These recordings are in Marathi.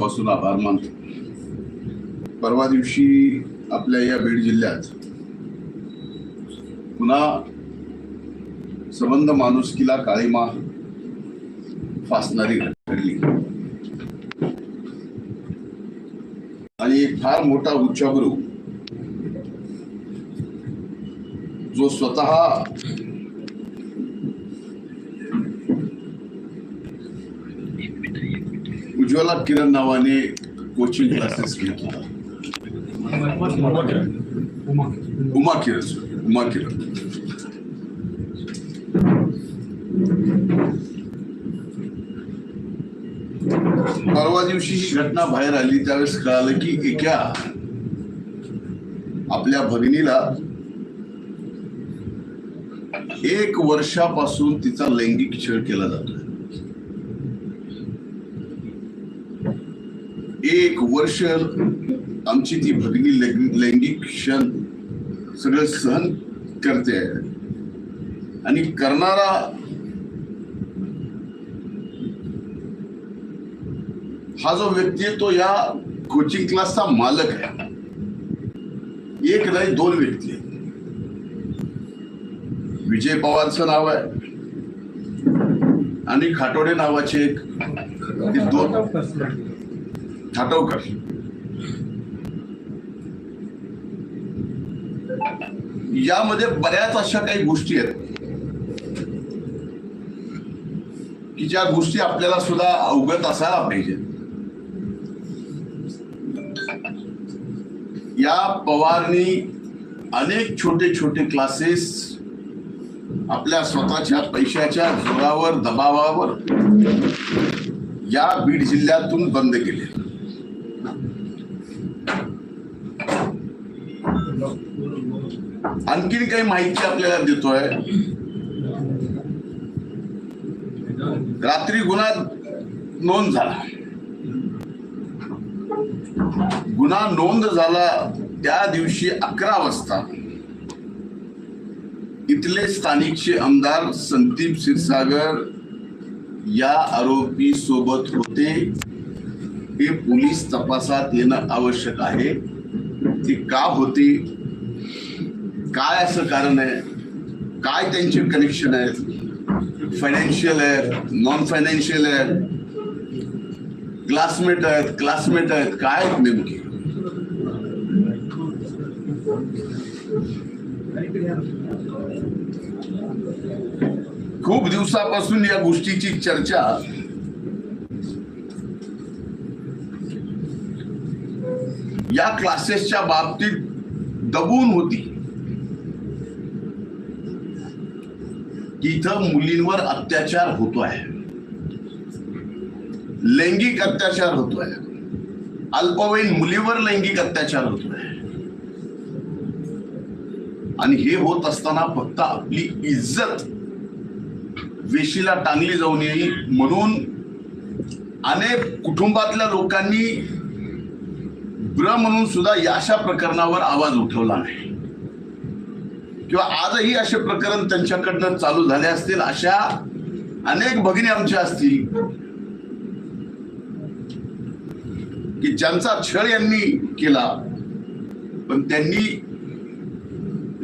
मनापासून आभार मानतो. परवा दिवशी आपल्या या बीड जिल्ह्यात पुन्हा संबंध माणुसकीला काळीमा फासणारी घडली. आणि एक फार मोठा उच्चागुरु जो स्वतः उज्ज्वला किरण नावाने कोचिंग क्लासेस घेत होता. उमा किरण. उमा. किरण परवा दिवशी ही घटना बाहेर आली त्यावेळेस कळालं की एका आपल्या भगिनीला एक वर्षापासून तिचा लैंगिक छळ केला जातो एक वर्ष आमची ती भगिनी लैंगिक क्षण सगळं सहन करते. आणि करणारा हा जो व्यक्ती आहे तो या कोचिंग क्लासचा मालक आहे. एक नाही दोन व्यक्ती आहेत. विजय पवारचं नाव आहे. आणि खाटोडे नावाचे एक दोन. ठाटवकर यामध्ये बऱ्याच अशा काही गोष्टी आहेत. की ज्या गोष्टी आपल्याला सुद्धा अवगत असायला पाहिजे. या पवारनी अनेक छोटे छोटे क्लासेस आपल्या स्वतःच्या पैशाच्या जोरावर दबावावर या बीड जिल्ह्यातून बंद केले. आणखीन काही माहिती आपल्याला देतोय. रात्री गुन्हा नोंद झाला. गुन्हा नोंद झाला त्या दिवशी अकरा वाजता. इथले स्थानिकचे आमदार संदीप क्षीरसागर या आरोपी सोबत होते. हे पोलीस तपासात येणं आवश्यक आहे. ते का होते? काय असं कारण आहे? काय त्यांचे कनेक्शन आहेत? फायनान्शियल आहेत नॉन फायनान्शियल आहेत? क्लासमेट आहेत क्लासमेट आहेत काय आहेत नेमके? खूप दिवसापासून या गोष्टीची चर्चा. या क्लासेसच्या बाबतीत दबून होती. की इथं मुलींवर अत्याचार होतोय. लैंगिक अत्याचार होतोय. अल्पवयीन मुलीवर लैंगिक अत्याचार होतोय. आणि हे होत असताना फक्त आपली इज्जत वेशीला टांगली जाऊ नये म्हणून अनेक कुटुंबातल्या लोकांनी ब्र म्हणून सुद्धा या अशा प्रकरणावर आवाज उठवला नाही. किंवा आजही असे प्रकरण त्यांच्याकडनं चालू झाले असतील अशा अनेक भगिनी आमच्या असतील की ज्यांचा छळ यांनी केला पण त्यांनी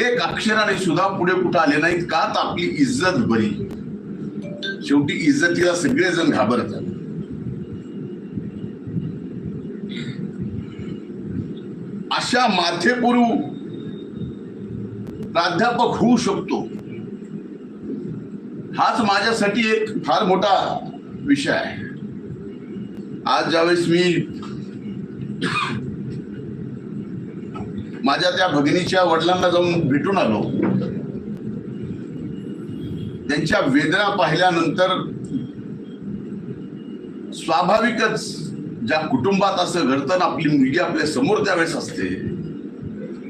एक अक्षराने सुद्धा पुढे कुठं आले नाहीत का तर आपली इज्जत बरी. शेवटी इज्जतीला सगळेजण घाबरतात. अशा माथेपुरू प्राध्यापक होऊ शकतो. हाच माझ्यासाठी एक फार मोठा विषय आहे. आज ज्यावेळेस मी माझ्या त्या भगिनीच्या वडिलांना जाऊन भेटून आलो त्यांच्या वेदना पाहिल्यानंतर स्वाभाविकच ज्या कुटुंबात असं घडतं ना आपली मुलगी आपल्यासमोर त्यावेळेस असते.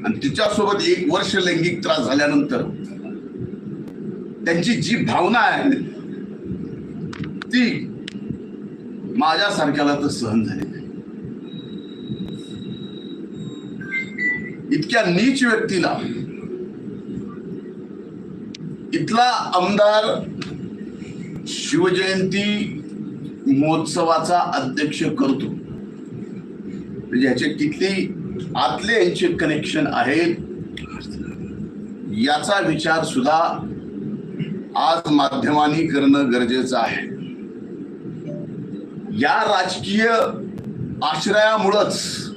आणि तिच्यासोबत एक वर्ष लैंगिक त्रास झाल्यानंतर त्यांची जी भावना आहे ती माझ्यासारख्याला तर सहन झाली नाही. इतक्या नीच व्यक्तीला इथला आमदार शिवजयंती महोत्सवाचा अध्यक्ष करतो. म्हणजे ह्याचे किती आतले यांचे कनेक्शन आहेत. याचा विचार सुद्धा आज माध्यमांनी करणं गरजेचं आहे. या राजकीय आश्रयामुळंच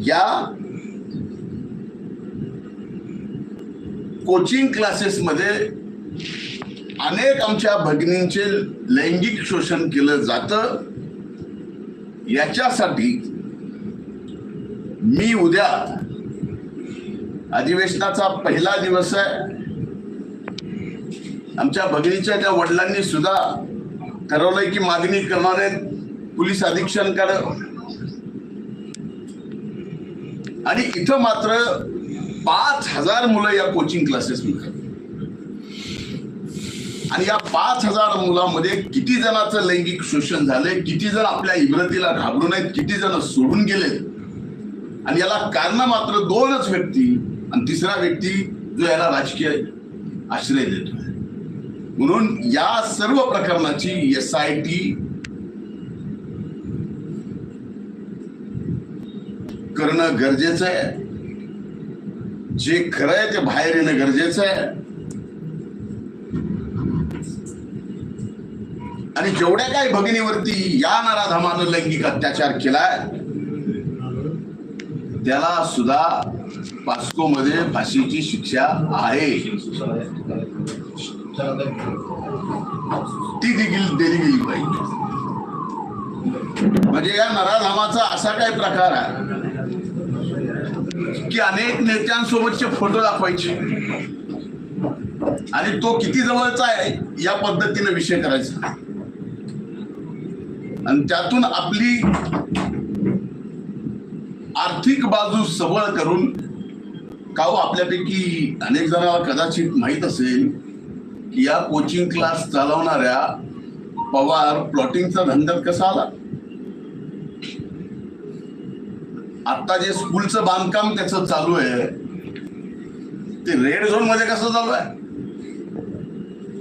या कोचिंग क्लासेसमध्ये अनेक आमच्या भगिनींचे लैंगिक शोषण केलं जातं. याच्यासाठी मी उद्या अधिवेशनाचा पहिला दिवस आहे. आमच्या भगिनीच्या त्या वडिलांनी सुद्धा ठरवलंय की मागणी करणार आहेत पोलीस अधीक्षणकडे आणि इथं मात्र पाच हजार मुलं या कोचिंग क्लासेस मिळतात आणि या पाच हजार मुलांमध्ये किती जणांचं लैंगिक शोषण झालंय किती जण आपल्या इब्रतीला घाबरून आहेत किती जण सोडून गेलेत? आणि याला कारण मात्र दोनच व्यक्ती आणि तिसरा व्यक्ती जो याला राजकीय आश्रय देतो म्हणून या सर्व प्रकरणाची एस आय टी करणं गरजेचं आहे. जे खरं आहे ते बाहेर येणं गरजेचं आहे. आणि जेवढ्या काही भगिनीवरती या नराधमानं लैंगिक अत्याचार केलाय त्याला सुद्धा पास्को मध्ये फाशीची शिक्षा आहे. ती देखील दिली गेली पाहिजे. म्हणजे या नराधामाचा असा काय प्रकार आहे की अनेक नेत्यांसोबतचे फोटो दाखवायचे. आणि तो किती जवळचा आहे या पद्धतीने विषय करायचा. आणि त्यातून आपली आर्थिक बाजू सबळ करून काव आपल्यापैकी अनेक जणांना कदाचित माहीत असेल की या कोचिंग क्लास चालवणाऱ्या पवार प्लॉटिंगचा धंद्यात कसा आला? आता जे स्कूलचं बांधकाम त्याचं चालू आहे ते रेड झोनमध्ये कसं चालू आहे?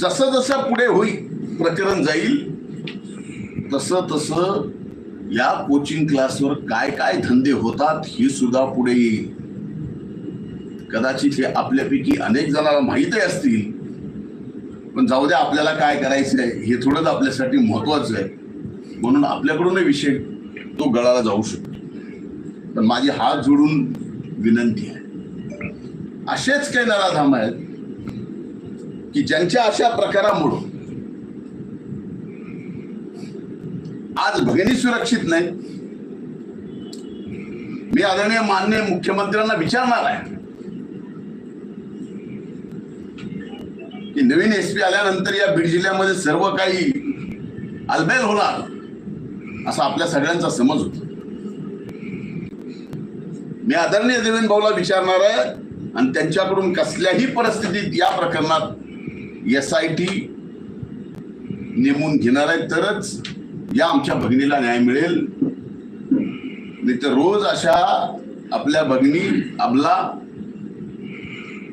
जसं जसं पुढे होईल प्रकरण जाईल तसं तसं या कोचिंग क्लासवर काय काय धंदे होतात हे सुद्धा पुढे येईल. कदाचित हे आपल्यापैकी अनेक जणांना माहीतही असतील पण जाऊ द्या आपल्याला काय करायचं आहे हे थोडंच आपल्यासाठी महत्वाचं आहे. म्हणून आपल्याकडूनही विषय तो गळाला जाऊ शकतो. पण माझी हात जोडून विनंती आहे. असेच काही नराधाम आहेत की ज्यांच्या अशा प्रकारामुळं आज भगिनी सुरक्षित नाही. मी आदरणीय मान्य मुख्यमंत्र्यांना विचारणार आहे की नवीन एस पी आल्यानंतर या बीड जिल्ह्यामध्ये सर्व काही अलबेल होणार असा आपल्या सगळ्यांचा समज होता. मी आदरणीय देवेंद्र भाऊला विचारणार आहे आणि त्यांच्याकडून कसल्याही परिस्थितीत या प्रकरणात एस आय टी नेमून घेणार आहे तरच या आमच्या भगिनीला न्याय मिळेल. नाही तर रोज अशा आपल्या भगिनी अबला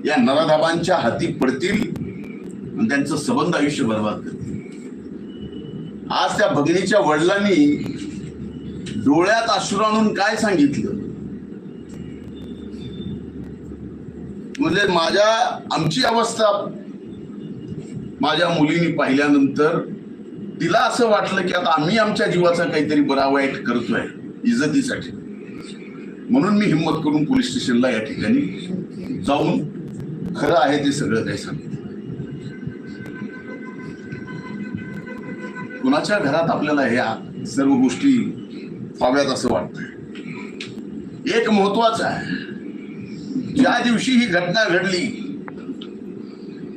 या नराधाबांच्या हाती पडतील आणि त्यांचं संबंध आयुष्य बर्बाद करतील. आज त्या भगिनीच्या वडिलांनी डोळ्यात अश्रू आणून काय सांगितलं? म्हणजे माझ्या आमची अवस्था माझ्या मुलीने पाहिल्यानंतर तिला असं वाटलं की आता आम्ही आमच्या जीवाचा काहीतरी बरा वाईट करतोय इज्जतीसाठी. म्हणून मी हिंमत करून पोलीस स्टेशनला या ठिकाणी जाऊन खरं आहे ते सगळं काही सांगितलं कुणाच्या घरात आपल्याला ह्या सर्व गोष्टी व्हाव्यात असं वाटतंय? एक महत्वाचं आहे. ज्या दिवशी ही घटना घडली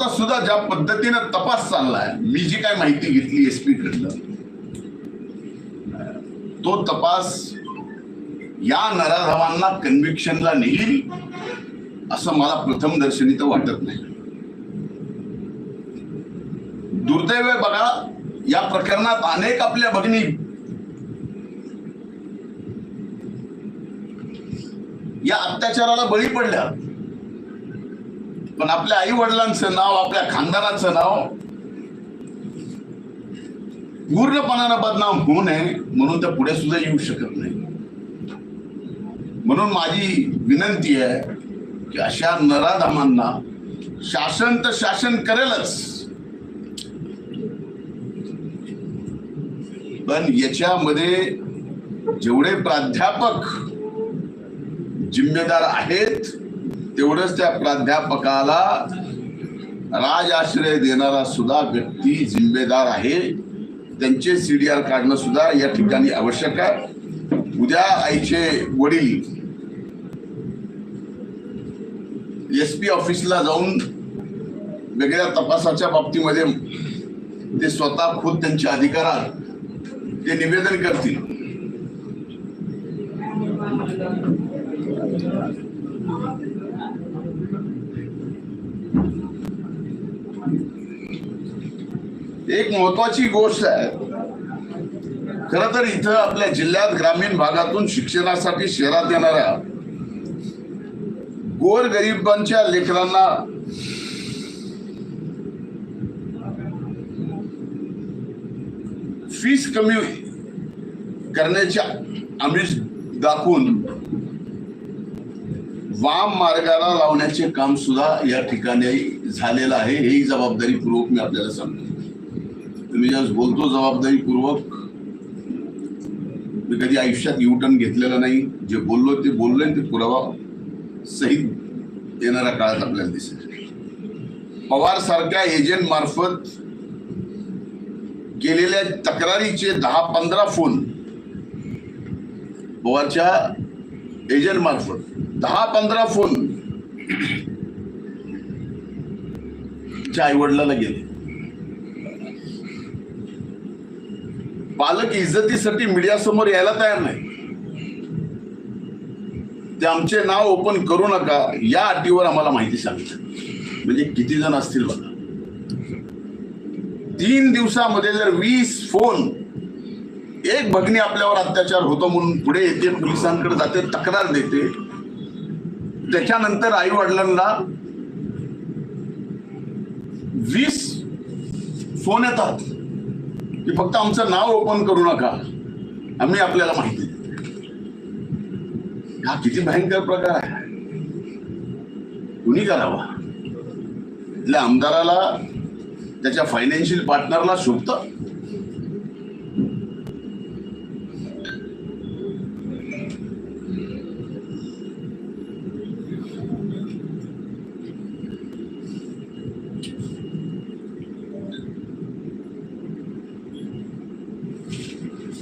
आता सुद्धा ज्या पद्धतीनं तपास चाललाय मी जी काय माहिती घेतली एसपी कडनं तो तपास या नराधवांना कन्व्हिक्शनला नेईल असं मला प्रथम दर्शनी तर वाटत नाही. दुर्दैव बघा या प्रकरणात अनेक आपल्या भगिनी या अत्याचाराला बळी पडल्या. पण आपल्या आई वडिलांचं नाव आपल्या खानदानाचं नाव पूर्णपणानं बदनाम होऊ नये म्हणून त्या पुढे सुद्धा येऊ शकत नाही. म्हणून माझी विनंती आहे की अशा नराधामांना शासन तर शासन करेलच. पण याच्यामध्ये जेवढे प्राध्यापक जिम्मेदार आहेत तेवढंच त्या प्राध्यापकाला राज आश्रय देणारा सुद्धा व्यक्ती जिम्मेदार आहे. त्यांचे सीडीआर काढणं सुद्धा या ठिकाणी आवश्यक आहे. उद्या आईचे वडील एस पी ऑफिसला जाऊन वेगळ्या तपासाच्या बाबतीमध्ये ते स्वतः खुद त्यांच्या अधिकारात ते निवेदन करतील. एक महत्वाची गोष्ट आहे. खर तर इथं आपल्या जिल्ह्यात ग्रामीण भागातून शिक्षणासाठी शहरात येणाऱ्या गोर गरिबांच्या लेकरांना फीस कमी करण्याच्या आमिष दाखवून वाम मार्गाला लावण्याचे काम सुद्धा या ठिकाणी झालेलं आहे. हेही जबाबदारीपूर्वक मी आपल्याला सांगतो. तुम्ही ज्यावेळेस बोलतो जबाबदारीपूर्वक मी कधी आयुष्यात युटर्न घेतलेला नाही. जे बोललो ते बोललोय ते पुरावा सहित येणाऱ्या काळात आपल्याला दिसेल. पवार सारख्या एजंट मार्फत केलेल्या तक्रारीचे दहा पंधरा फोन पवारच्या एजंट मार्फत. दहा पंधरा फोन आई वडिलाला गेले. पालक इज्जतीसाठी मीडिया समोर यायला तयार नाही. ते आमचे नाव ओपन करू नका या अटीवर आम्हाला माहिती सांगितलं. म्हणजे किती जण असतील बघा. तीन दिवसामध्ये जर वीस फोन एक भगिनी आपल्यावर अत्याचार होतो म्हणून पुढे येते पोलिसांकडे जाते तक्रार देते त्याच्यानंतर आई वडिलांना वीस फोन येतात. की फक्त आमचं नाव ओपन करू नका. आम्ही आपल्याला माहिती हा किती भयंकर प्रकार आहे. कुणी करावा? इथल्या आमदाराला त्याच्या फायनान्शियल पार्टनरला शोधतं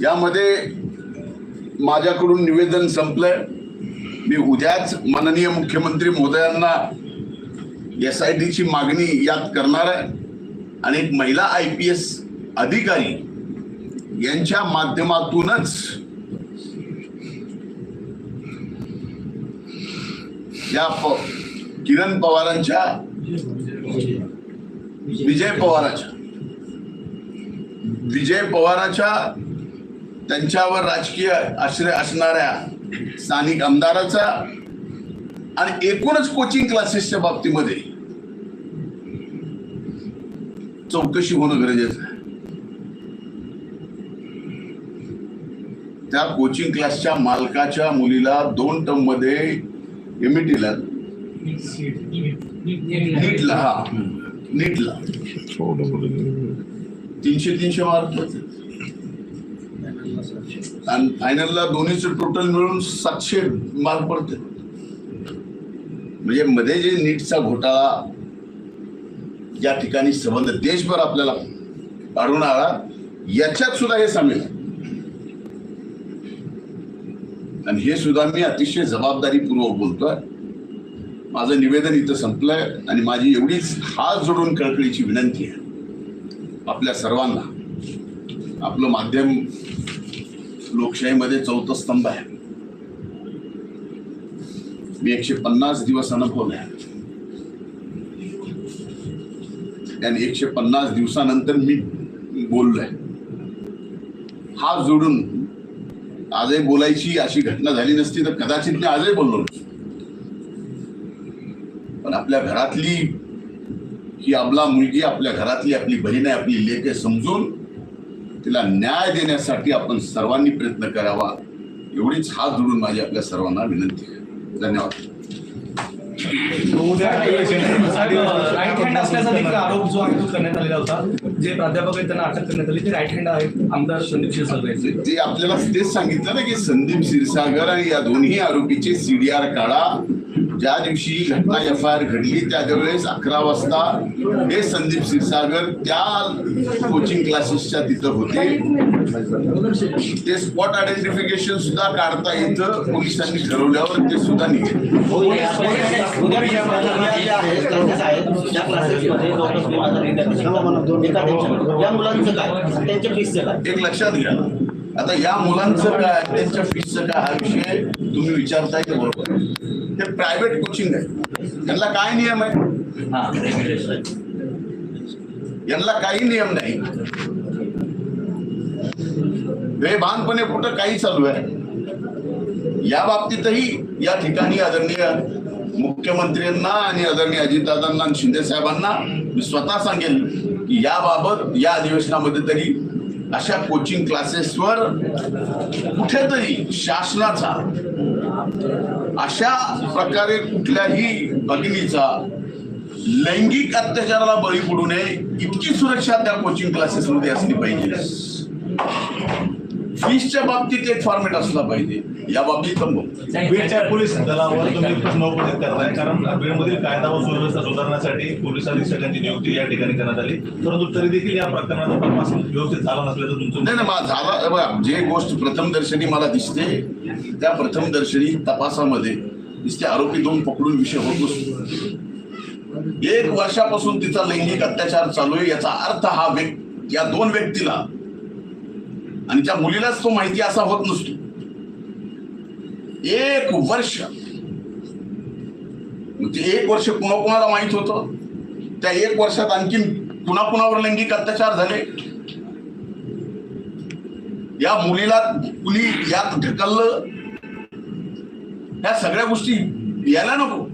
यामध्ये माझ्याकडून निवेदन संपलंय. मी उद्याच माननीय मुख्यमंत्री महोदयांना एस आय टीची मागणी यात करणार आहे. आणि एक महिला आय पी एस अधिकारी यांच्या माध्यमातूनच या प- किरण पवारांच्या विजय पवाराच्या विजय पवाराच्या त्यांच्यावर राजकीय आश्रय असणाऱ्या स्थानिक आमदाराचा आणि एकूणच कोचिंग क्लासेसच्या बाबतीमध्ये चौकशी होणं गरजेचं आहे. त्या कोचिंग क्लासच्या मालकाच्या मुलीला दोन टर्ममध्ये एमईटीला नीटला हा. नीटला. तीनशे तीनशे मार्क. आणि फायनलला दोन्हीचं टोटल मिळून सातशे मार्क पडते. म्हणजे मध्ये जे नीटचा घोटाळा या ठिकाणी संबंध देशभर आपल्याला आढळून आला याच्यात सुद्धा हे सामील आहे. आणि हे सुद्धा मी अतिशय जबाबदारीपूर्वक बोलतोय. माझं निवेदन इथं संपलंय आणि माझी एवढीच हात जोडून कळकळीची विनंती आहे. आपल्या सर्वांना आपलं माध्यम लोकशाहीमध्ये चौथा स्तंभ आहे. मी एकशे पन्नास दिवस अनुभवले आणि एकशे पन्नास दिवसानंतर मी बोललोय. हात जोडून आजही बोलायची अशी घटना झाली नसती तर कदाचित मी आजही बोललो पण आपल्या घरातली ही आपला मुलगी आपल्या घरातली आपली बहीण आहे आपली लेख आहे समजून तिला न्याय देण्यासाठी आपण सर्वांनी प्रयत्न करावा. एवढीच हात जोडून माझी आपल्या सर्वांना विनंती आहे. धन्यवाद. राईट हँड असल्याचा देखील आरोप जो आहे तो करण्यात आलेला होता. जे प्राध्यापक आहेत त्यांना अटक करण्यात आली. ते राईट हँड आहेत. आमदार संदीप क्षीरसागर ते आपल्याला तेच सांगितलं ना की संदीप क्षीरसागर आणि या दोन्ही आरोपीचे सीडीआर काढा. ज्या दिवशी घटना एफ आय आर घडली त्या वेळेस अकरा वाजता हे संदीप क्षीरसागर त्या कोचिंग क्लासेसच्या तिथं होते. ते स्पॉट आयडेंटिफिकेशन सुद्धा काढता येतं पोलिसांनी ठरवल्यावर ते सुद्धा निघेल. एका लक्षात घ्या. आता या मुलांचं काय? त्यांच्या फीसचं काय? हा विषय तुम्ही विचारताय ते बरोबर. ते प्रायव्हेट कोचिंग आहे. त्यांना काय नियम आहे? यांना काही नियम नाही. बेभानपणे कुठं काही चालू आहे? या बाबतीतही या ठिकाणी आदरणीय मुख्यमंत्र्यांना आणि आदरणीय अजितदादांना आणि शिंदे साहेबांना मी स्वतः सांगेन की याबाबत या अधिवेशनामध्ये तरी अशा कोचिंग क्लासेसवर कुठेतरी शासनाचा अशा प्रकारे कुठल्याही भगिनीचा लैंगिक अत्याचाराला बळी पडू नये इतकी सुरक्षा त्या कोचिंग क्लासेसमध्ये असली पाहिजे. फीसच्या बाबतीत एक फॉर्मेट असला पाहिजे. या बाबतीत पण बीडच्या पोलीस दलावर तुम्ही प्रश्न उपस्थित करताय. कारण बीडमधील कायदा व सुव्यवस्था सुधारण्यासाठी पोलीस अधीक्षकांची नियुक्ती या ठिकाणी करण्यात आली. परंतु तरी देखील या प्रकरणाचा तपास व्यवस्थित झाला नसल्याचं तुमचं नाही नाही मा- झाला. हे बघा जे गोष्ट प्रथम दर्शनी मला दिसते त्या प्रथम दर्शनी तपासामध्ये नुसते आरोपी दोन पकडून विषय होत नसतो. एक वर्षापासून तिचा लैंगिक अत्याचार चालू आहे याचा अर्थ हा व्यक्ती या दोन व्यक्तीला आणि त्या मुलीलाच तो माहिती असा होत नसतो. एक वर्ष. ते एक वर्ष कुणा माहीत माहीत होतं? त्या एक वर्षात आणखीन कुणाकुणावर लैंगिक अत्याचार झाले? या मुलीला कुणी यात ढकललं ह्या सगळ्या गोष्टी यायला नको.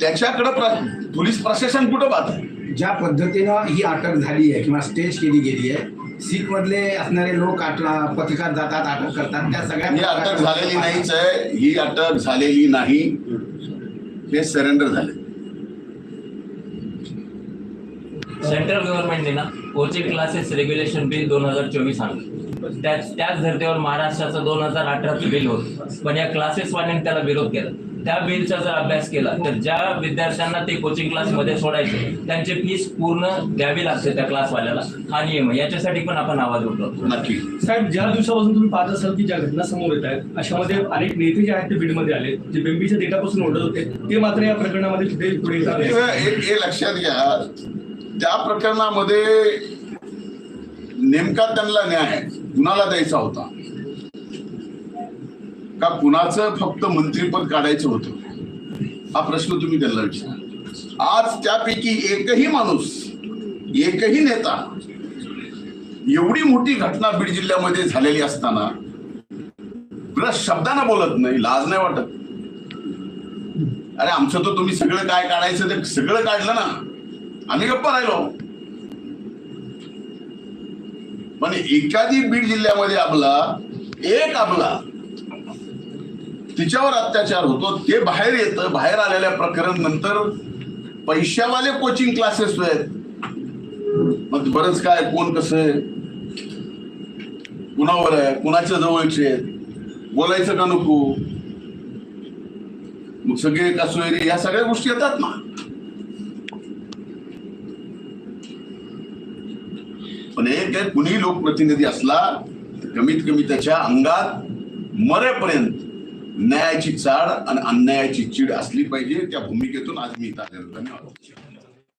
त्याच्याकडे प्र- पोलीस प्रशासन कुठं पाहत? ज्या पद्धतीनं ही अटक झाली आहे किंवा स्टेज केली गेली आहे सीट मधले असणारे लोक पत्रकार जातात अटक करतात. त्या सगळ्या ही अटक झालेली नाहीच आहे. ही अटक झालेली नाही. हे सरेंडर झाले. सेंट्रल गव्हर्नमेंटने ना कोचिंग क्लासेस रेग्युलेशन बिल दोन हजार चोवीस आणलं. त्याच त्याच धर्तीवर महाराष्ट्राचं दोन हजार अठराचं बिल होतं. पण या क्लासेस वाल्यांनी त्याला विरोध केला. त्या बिलचा जर अभ्यास केला तर ज्या विद्यार्थ्यांना ते कोचिंग क्लासमध्ये सोडायचे त्यांची फीस पूर्ण द्यावी लागते त्या क्लासवाल्याला हा नियम आहे. याच्यासाठी पण आपण आवाज उठवतो. नक्की. साहेब ज्या दिवसापासून तुम्ही पाहत असाल की ज्या घटना समोर येत आहेत अशामध्ये अनेक नेते जे आहेत ते बीडमध्ये आले जे बेंबीच्या देठापासून ओढत होते ते मात्र या प्रकरणामध्ये कुठे पुढे. एक एक लक्षात घ्या. त्या प्रकरणामध्ये नेमका त्यांना न्याय कुणाला द्यायचा होता? का कुणाचं फक्त मंत्रीपद काढायचं होतं? हा प्रश्न तुम्ही त्यांना विचारा. आज त्यापैकी एकही माणूस एकही नेता एवढी मोठी घटना बीड जिल्ह्यामध्ये झालेली असताना प्लस शब्दानं बोलत नाही लाज नाही वाटत. अरे आमचं तर तुम्ही सगळं काय काढायचं ते सगळं काढलं ना. आम्ही गप्पा राहिलो. पण एखादी बीड जिल्ह्यामध्ये आपला एक आपला तिच्यावर अत्याचार होतो. ते बाहेर येतं. बाहेर आलेल्या प्रकरण नंतर पैशावाले कोचिंग क्लासेस आहेत. मग बरंच काय कोण कसं आहे? कुणावर आहे? कुणाच्या जवळचे आहेत? बोलायचं का नको? मग सगळे का सोयरे या सगळ्या गोष्टी येतात ना. पण एक आहे कुणी लोकप्रतिनिधी असला तर कमीत कमी त्याच्या अंगात मरेपर्यंत न्यायाची चाळ आणि अन्यायाची चीड असली पाहिजे त्या भूमिकेतून आज मी इथं आलेलो. धन्यवाद